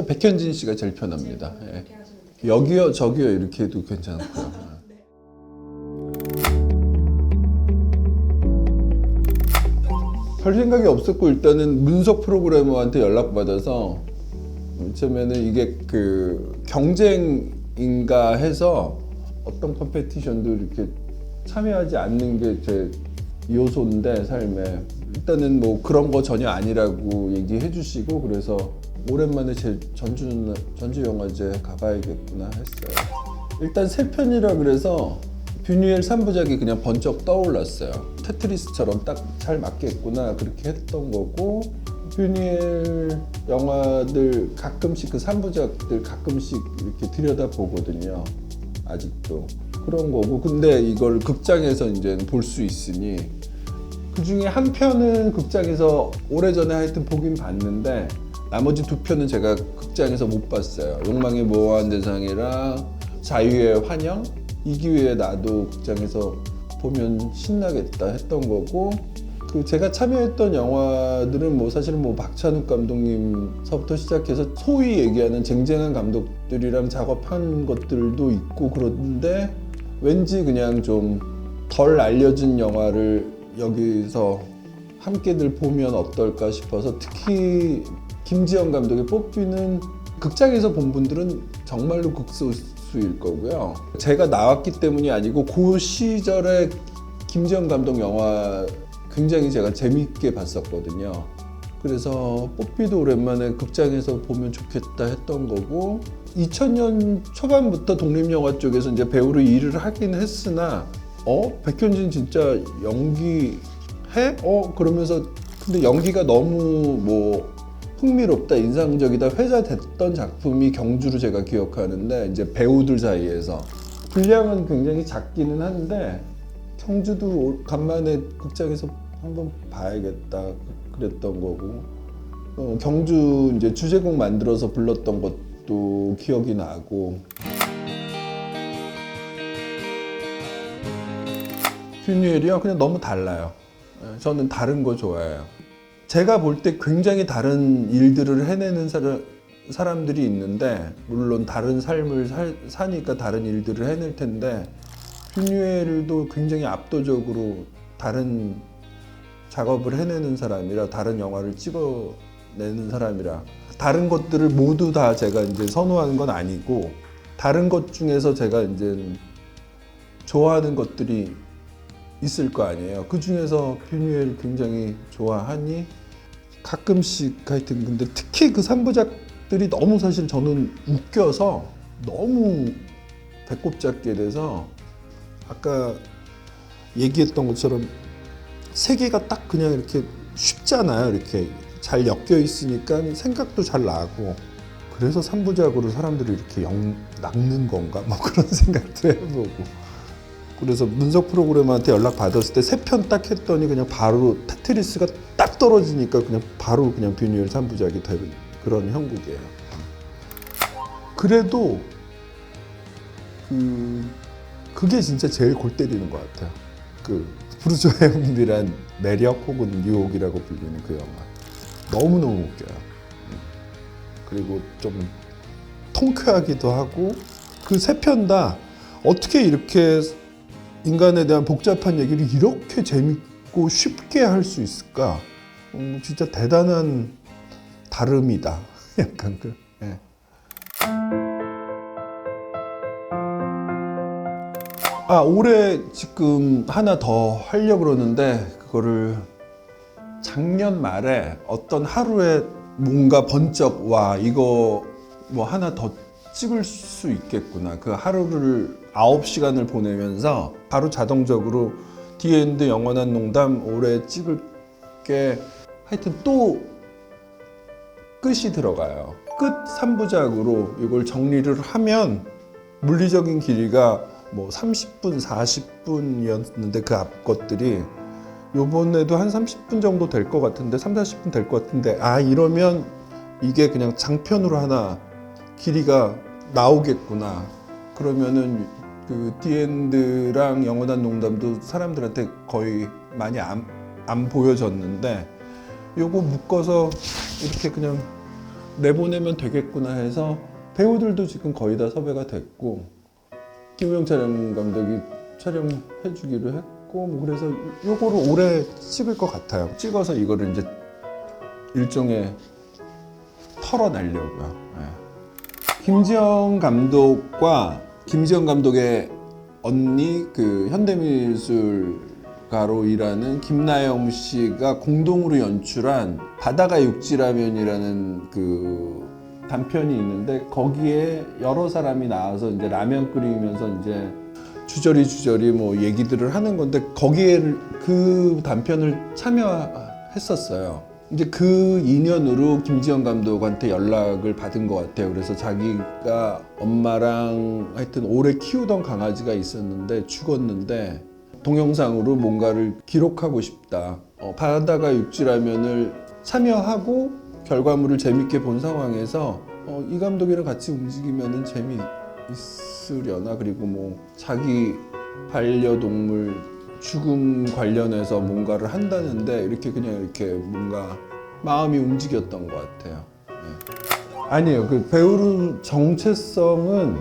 저 백현진 씨가 제일 편합니다. 예. 하시면 돼요. 여기요 저기요 이렇게 해도 괜찮고요. 별 생각이 없었고 일단은 문석 프로그래머한테 연락 받아서 처음에는 이게 그 경쟁인가 해서 어떤 컴페티션도 이렇게 참여하지 않는 게 제 요소인데 삶에 일단은 뭐 그런 거 전혀 아니라고 얘기해 주시고 그래서 오랜만에 제 전주 전주 영화제 가봐야겠구나 했어요. 일단 세 편이라 그래서 뷰니엘 3부작이 그냥 번쩍 떠올랐어요. 테트리스처럼 딱 잘 맞겠구나 그렇게 했던 거고 뷰니엘 영화들 가끔씩 그 3부작들 가끔씩 이렇게 들여다 보거든요. 아직도 그런 거고 근데 이걸 극장에서 이제 볼 수 있으니 그 중에 한 편은 극장에서 오래전에 하여튼 보긴 봤는데 나머지 두 편은 제가 극장에서 못 봤어요. 욕망의 모호한 대상이랑 자유의 환영 이 기회에 나도 극장에서 보면 신나겠다 했던 거고 그 제가 참여했던 영화들은 뭐 사실은 뭐 박찬욱 감독님서부터 시작해서 소위 얘기하는 쟁쟁한 감독들이랑 작업한 것들도 있고 그런데 왠지 그냥 좀 덜 알려진 영화를 여기서 함께들 보면 어떨까 싶어서 특히 김지영 감독의 뽀삐는 극장에서 본 분들은 정말로 극소수일 거고요. 제가 나왔기 때문이 아니고 그 시절에 김지영 감독 영화 굉장히 제가 재밌게 봤었거든요. 그래서 뽀삐도 오랜만에 극장에서 보면 좋겠다 했던 거고 2000년 초반부터 독립영화 쪽에서 이제 배우로 일을 하긴 했으나 어 백현진 진짜 연기 해? 어 그러면서 근데 연기가 너무 뭐 흥미롭다 인상적이다 회자됐던 작품이 경주로 제가 기억하는데 이제 배우들 사이에서. 분량은 굉장히 작기는 한데 경주도 올- 간만에 극장에서 한번 봐야겠다 그랬던 거고. 어, 경주 이제 주제곡 만들어서 불렀던 것도 기억이 나고. 퓨니엘이요? 그냥 너무 달라요. 예, 저는 다른 거 좋아해요 제가 볼 때 굉장히 다른 일들을 해내는 사람, 사람들이 있는데 물론 다른 삶을 살, 사니까 다른 일들을 해낼 텐데 퓨니엘도 굉장히 압도적으로 다른 작업을 해내는 사람이라 다른 영화를 찍어내는 사람이라 다른 것들을 모두 다 제가 이제 선호하는 건 아니고 다른 것 중에서 제가 이제 좋아하는 것들이 있을 거 아니에요. 그 중에서 퓨니엘 굉장히 좋아하니 가끔씩 하여튼 근데 특히 그 3부작들이 너무 사실 저는 웃겨서 너무 배꼽 잡게 돼서 아까 얘기했던 것처럼 세 개가 딱 그냥 이렇게 쉽잖아요. 이렇게 잘 엮여 있으니까 생각도 잘 나고. 그래서 3부작으로 사람들이 이렇게 영, 낚는 건가? 뭐 그런 생각도 해보고 그래서 문석 프로그램한테 연락 받았을 때 세 편 딱 했더니 그냥 바로 테트리스가 딱 떨어지니까 그냥 바로 그냥 뷰니엘 3부작이 되는 그런 형국이에요. 그래도 그 그게 진짜 제일 골 때리는 것 같아요. 그 브루조의 흥미란 매력 혹은 유혹이라고 불리는 그 영화 너무 너무 웃겨요. 음. 그리고 좀 통쾌하기도 하고 그 세 편 다 어떻게 이렇게 인간에 대한 복잡한 얘기를 이렇게 재밌고 쉽게 할 수 있을까? 음, 진짜 대단한 다름이다. 약간 그. 예. 아 올해 지금 하나 더 하려고 그러는데 그거를 작년 말에 어떤 하루에 뭔가 번쩍 와 이거 뭐 하나 더 찍을 수 있겠구나 그 하루를 아홉 시간을 보내면서 바로 자동적으로 디엔드 영원한 농담 올해 찍을 게 하여튼 또 끝이 들어가요. 끝 3부작으로 이걸 정리를 하면 물리적인 길이가 뭐 30분, 40분이었는데 그 앞 것들이 요번에도 한 30분 정도 될 것 같은데 3, 40분 될 것 같은데 아 이러면 이게 그냥 장편으로 하나 길이가 나오겠구나. 그러면은 그 디엔드랑 영원한 농담도 사람들한테 거의 많이 안, 안 보여졌는데 요거 묶어서 이렇게 그냥 내보내면 되겠구나 해서 배우들도 지금 거의 다 섭외가 됐고 김우영 촬영 감독이 촬영해 주기로 했고 뭐 그래서 요거를 올해 찍을 것 같아요. 찍어서 이거를 이제 일종의 털어내려고요. 예. 김지영 감독과 김지영 감독의 언니 그 현대미술가로 일하는 김나영 씨가 공동으로 연출한 바다가 육지라면이라는 그 단편이 있는데 거기에 여러 사람이 나와서 이제 라면 끓이면서 이제 주저리 주저리 뭐 얘기들을 하는 건데 거기에 그 단편을 참여했었어요. 이제 그 인연으로 김지영 감독한테 연락을 받은 것 같아요. 그래서 자기가 엄마랑 하여튼 오래 키우던 강아지가 있었는데 죽었는데 동영상으로 뭔가를 기록하고 싶다. 어, 바다가 육지라면을 참여하고 결과물을 재밌게 본 상황에서 어, 이 감독이랑 같이 움직이면은 재미 있으려나 그리고 뭐 자기 반려동물 죽음 관련해서 뭔가를 한다는데 이렇게 그냥 이렇게 뭔가 마음이 움직였던 것 같아요. 네. 아니에요. 그 배우의 정체성은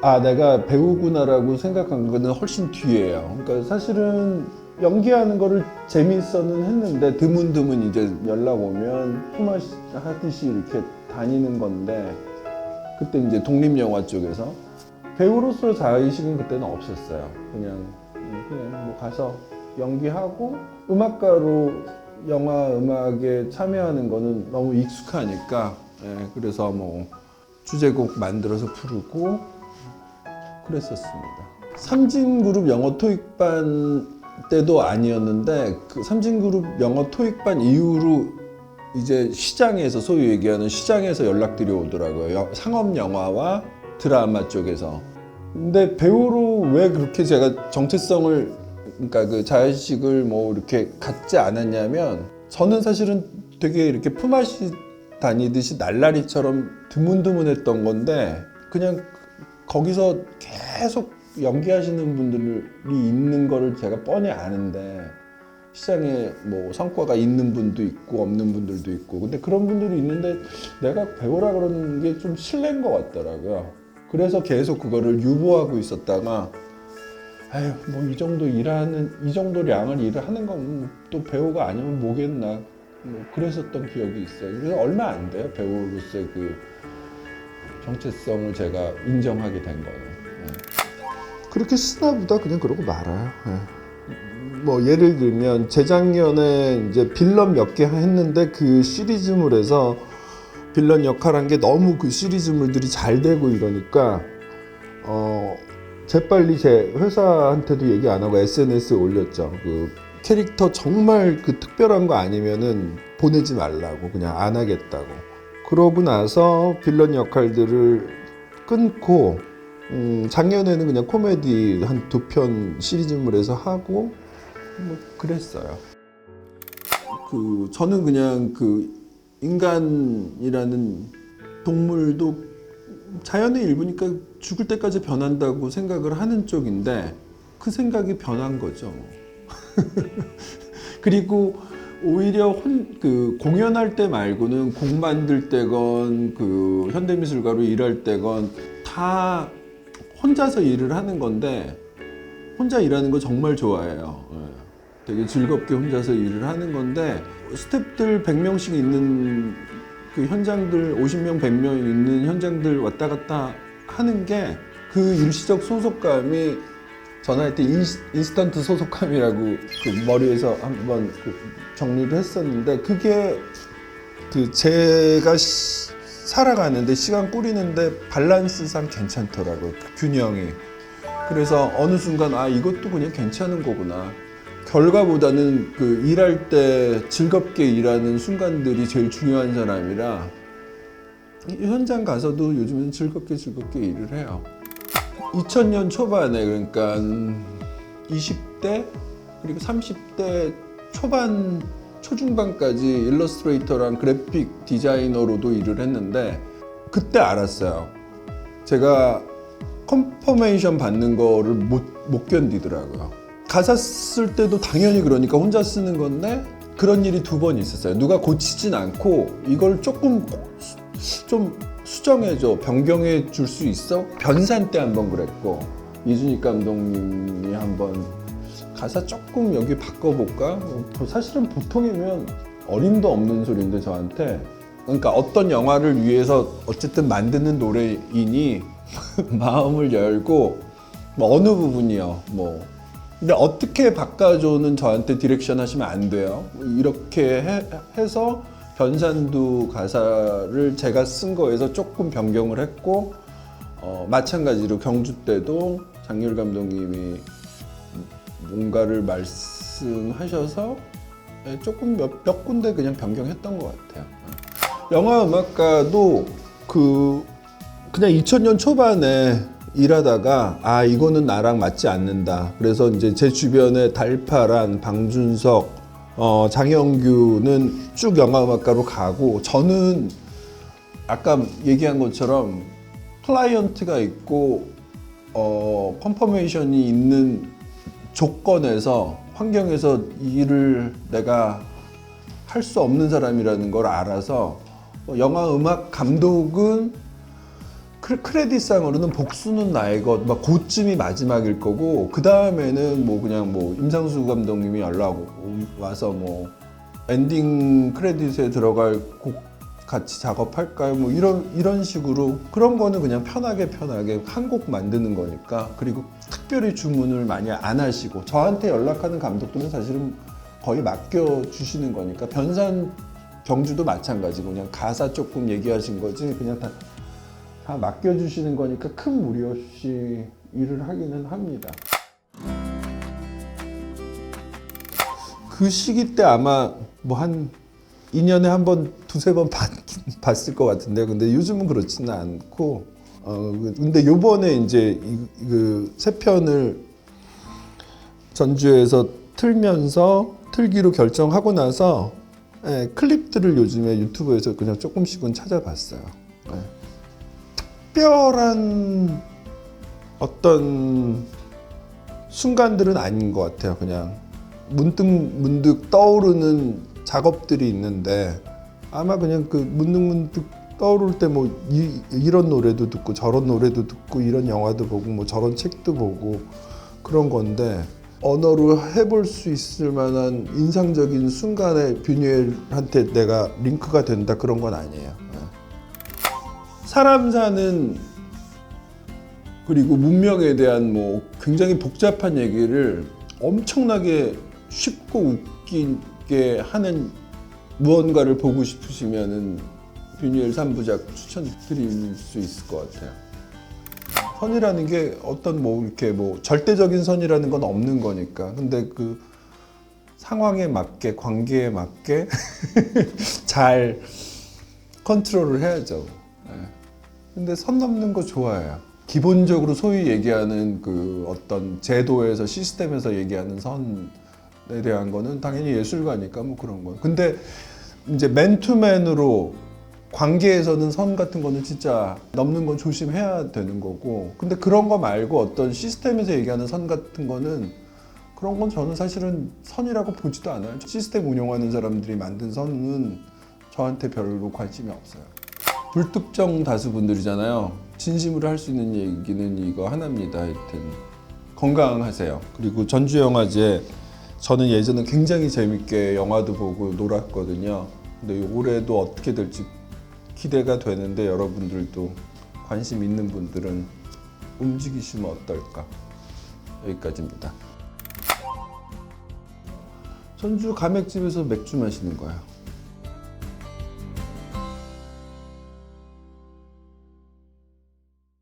아 내가 배우구나라고 생각한 거는 훨씬 뒤에요. 그러니까 사실은 연기하는 거를 재밌어는 했는데 드문드문 이제 연락 오면 품앗이 하듯이 이렇게 다니는 건데 그때 이제 독립영화 쪽에서 배우로서 자의식은 그때는 없었어요. 그냥 그냥 뭐 가서 연기하고 음악가로 영화 음악에 참여하는 거는 너무 익숙하니까 예, 그래서 뭐 주제곡 만들어서 부르고 그랬었습니다. 삼진그룹 영어 토익반 때도 아니었는데 그 삼진그룹 영어 토익반 이후로 이제 시장에서 소위 얘기하는 시장에서 연락들이 오더라고요. 여- 상업 영화와 드라마 쪽에서. 근데 배우로 왜 그렇게 제가 정체성을 그러니까 그 자의식을 뭐 이렇게 갖지 않았냐면 저는 사실은 되게 이렇게 품앗이 다니듯이 날라리처럼 드문드문했던 건데 그냥 거기서 계속 연기하시는 분들이 있는 거를 제가 뻔히 아는데 시장에 뭐 성과가 있는 분도 있고 없는 분들도 있고 근데 그런 분들이 있는데 내가 배우라 그러는 게 좀 실례인 것 같더라고요. 그래서 계속 그거를 유보하고 있었다가 아유 뭐 이 정도 일하는 이 정도 량을 일을 하는 건 또 배우가 아니면 뭐겠나 뭐 그랬었던 기억이 있어요. 그래서 얼마 안 돼요 배우로서의 그 정체성을 제가 인정하게 된 거는. 예. 그렇게 쓰나 보다 그냥 그러고 말아요. 예. 뭐 예를 들면 재작년에 이제 빌런 몇 개 했는데 그 시리즈물에서 빌런 역할한 게 너무 그 시리즈물들이 잘 되고 이러니까 어 재빨리 제 회사한테도 얘기 안 하고 SNS에 올렸죠. 그 캐릭터 정말 그 특별한 거 아니면은 보내지 말라고 그냥 안 하겠다고. 그러고 나서 빌런 역할들을 끊고 음, 작년에는 그냥 코미디 한 두 편 시리즈물에서 하고 뭐 그랬어요. 그 저는 그냥 그 인간이라는 동물도 자연의 일부니까 죽을 때까지 변한다고 생각을 하는 쪽인데 그 생각이 변한 거죠. 그리고 오히려 혼, 그 공연할 때 말고는 곡 만들 때건 그 현대미술가로 일할 때건 다 혼자서 일을 하는 건데 혼자 일하는 거 정말 좋아해요. 예. 되게 즐겁게 혼자서 일을 하는 건데 스탭들 100명씩 있는 그 현장들 50명 100명 있는 현장들 왔다 갔다 하는 게 그 일시적 소속감이 전화할 때 인스, 인스턴트 소속감이라고 그 머리에서 한번 그 정리를 했었는데 그게 그 제가 시- 살아가는데 시간 꾸리는데 밸런스상 괜찮더라고요 그 균형이 그래서 어느 순간 아 이것도 그냥 괜찮은 거구나 결과보다는 그 일할 때 즐겁게 일하는 순간들이 제일 중요한 사람이라 이 현장 가서도 요즘은 즐겁게 즐겁게 일을 해요 2000년 초반에 그러니까 20대 그리고 30대 초반 초중반까지 일러스트레이터랑 그래픽 디자이너로도 일을 했는데 그때 알았어요. 제가 컨퍼메이션 받는 거를 못, 못 견디더라고요. 가사 쓸 때도 당연히 그러니까 혼자 쓰는 건데 그런 일이 두 번 있었어요. 누가 고치진 않고 이걸 조금 좀 수정해줘 변경해 줄 수 있어? 변산 때 한 번 그랬고 이준익 감독님이 한번 가사 조금 여기 바꿔볼까? 뭐 사실은 보통이면 어림도 없는 소리인데 저한테 그러니까 어떤 영화를 위해서 어쨌든 만드는 노래이니 마음을 열고 뭐 어느 부분이요 뭐 근데 어떻게 바꿔줘는 저한테 디렉션 하시면 안 돼요 이렇게 해, 해서 변산두 가사를 제가 쓴 거에서 조금 변경을 했고 어, 마찬가지로 경주 때도 장률 감독님이 뭔가를 말씀하셔서 예, 조금 몇, 몇 군데 그냥 변경했던 것 같아요. 영화 음악가도 그 그냥 2000년 초반에 일하다가 아 이거는 나랑 맞지 않는다. 그래서 이제 제 주변에 달파란, 방준석, 어, 장영규는 쭉 영화 음악가로 가고 저는 아까 얘기한 것처럼 클라이언트가 있고 어, 컨퍼메이션이 있는 조건에서 환경에서 이 일을 내가 할 수 없는 사람이라는 걸 알아서 어, 영화 음악 감독은 크- 크레딧상으로는 복수는 나의 것, 막 그쯤이 마지막일 거고 그 다음에는 뭐 그냥 뭐 임상수 감독님이 연락 오- 와서 뭐 엔딩 크레딧에 들어갈 곡 같이 작업할까요? 뭐 이런 이런 식으로 그런 거는 그냥 편하게 편하게 한 곡 만드는 거니까 그리고 특별히 주문을 많이 안 하시고 저한테 연락하는 감독들은 사실은 거의 맡겨 주시는 거니까 변산 경주도 마찬가지고 그냥 가사 조금 얘기하신 거지 그냥 다, 다 맡겨 주시는 거니까 큰 무리 없이 일을 하기는 합니다. 그 시기 때 아마 뭐 한 2년에 한 번 두세 번 봤, 봤을 것 같은데 근데 요즘은 그렇지는 않고 어 근데 요번에 이제 그세 편을 전주에서 틀면서 틀기로 결정하고 나서 예, 클립들을 요즘에 유튜브에서 그냥 조금씩은 찾아봤어요. 예. 특별한 어떤 순간들은 아닌 것 같아요. 그냥 문득 문득 떠오르는 작업들이 있는데 아마 그냥 그 문득 문득 떠오를 때 뭐 이런 노래도 듣고 저런 노래도 듣고 이런 영화도 보고 뭐 저런 책도 보고 그런 건데 언어로 해볼 수 있을 만한 인상적인 순간에 뷰니엘한테 내가 링크가 된다 그런 건 아니에요. 예. 사람 사는 그리고 문명에 대한 뭐 굉장히 복잡한 얘기를 엄청나게 쉽고 웃기게 하는 무언가를 보고 싶으시면은 뷰니엘 3부작 추천드릴 수 있을 것 같아요. 선이라는 게 어떤 뭐 이렇게 뭐 절대적인 선이라는 건 없는 거니까. 근데 그 상황에 맞게 관계에 맞게 잘 컨트롤을 해야죠. 예. 근데 선 넘는 거 좋아해요. 기본적으로 소위 얘기하는 그 어떤 제도에서 시스템에서 얘기하는 선에 대한 거는 당연히 예술가니까 뭐 그런 거. 근데 이제 맨투맨으로 관계에서는 선 같은 거는 진짜 넘는 건 조심해야 되는 거고. 근데 그런 거 말고 어떤 시스템에서 얘기하는 선 같은 거는 그런 건 저는 사실은 선이라고 보지도 않아요. 시스템 운영하는 사람들이 만든 선은 저한테 별로 관심이 없어요. 불특정 다수 분들이잖아요. 진심으로 할 수 있는 얘기는 이거 하나입니다. 하여튼 건강하세요. 그리고 전주 영화제 저는 예전에 굉장히 재밌게 영화도 보고 놀았거든요. 근데 올해도 어떻게 될지 기대가 되는데 여러분들도 관심 있는 분들은 움직이시면 어떨까? 여기까지입니다. 전주 가맥집에서 맥주 마시는 거야.